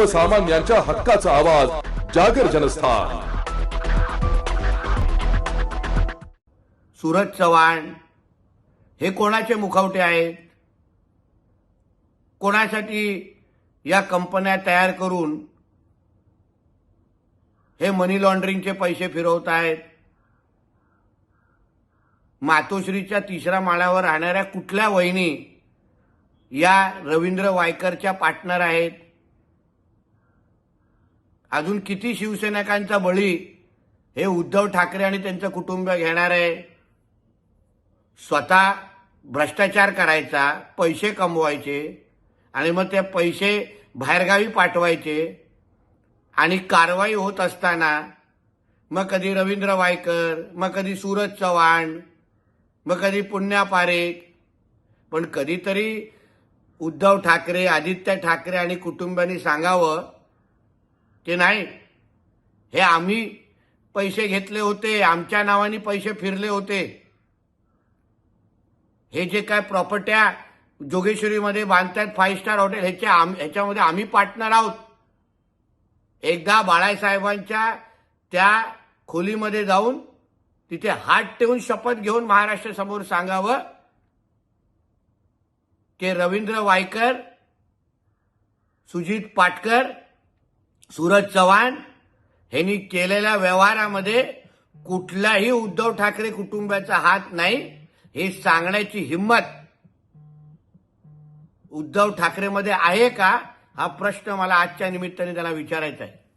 सर्वसामान्यांच्या हक्काचा आवाज जागर जनस्थान. सूरज चव्हाण हे कोणाचे मुखवटे आहेत? कोणासाठी या कंपन्या तयार करून हे मनी लॉन्ड्रिंगचे पैसे फिरवत आहेत? मातोश्रीच्या तिसऱ्या माळ्यावर राहणाऱ्या कुठल्या वहिनी या रवींद्र वायकरच्या पार्टनर आहेत? अजून किती शिवसैनिकांचा बळी हे उद्धव ठाकरे आणि त्यांचं कुटुंब घेणार आहे? स्वतः भ्रष्टाचार करायचा पैसे कमवायचे आणि मग ते पैसे बाहेरगावी पाठवायचे आणि कारवाई होत असताना मग कधी रवींद्र वायकर मग कधी सूरज चव्हाण मग कधी पुण्या पारेख. पण कधीतरी उद्धव ठाकरे आदित्य ठाकरे आणि कुटुंबांनी सांगावं की नाही? हे आम्ही पैसे घेतले होते आमच्या नावाने पैसे फिरले होते. हे जे काय प्रॉपर्ट्या जोगेश्वरीमध्ये बांधतात फाईव्ह स्टार हॉटेल ह्याच्या आम ह्याच्यामध्ये आम्ही पार्टनर आहोत. एकदा बाळासाहेबांच्या त्या खोलीमध्ये जाऊन तिथे हात ठेवून शपथ घेऊन महाराष्ट्रासमोर सांगावं की रवींद्र वायकर सुजित पाटकर सूरज चव्हाण यांनी केलेल्या व्यवहारामध्ये कुठलाही उद्धव ठाकरे कुटुंबाचा हात नाही हे सांगण्याची हिंमत उद्धव ठाकरेमध्ये आहे का? हा प्रश्न मला आजच्या निमित्ताने त्यांना विचारायचा आहे.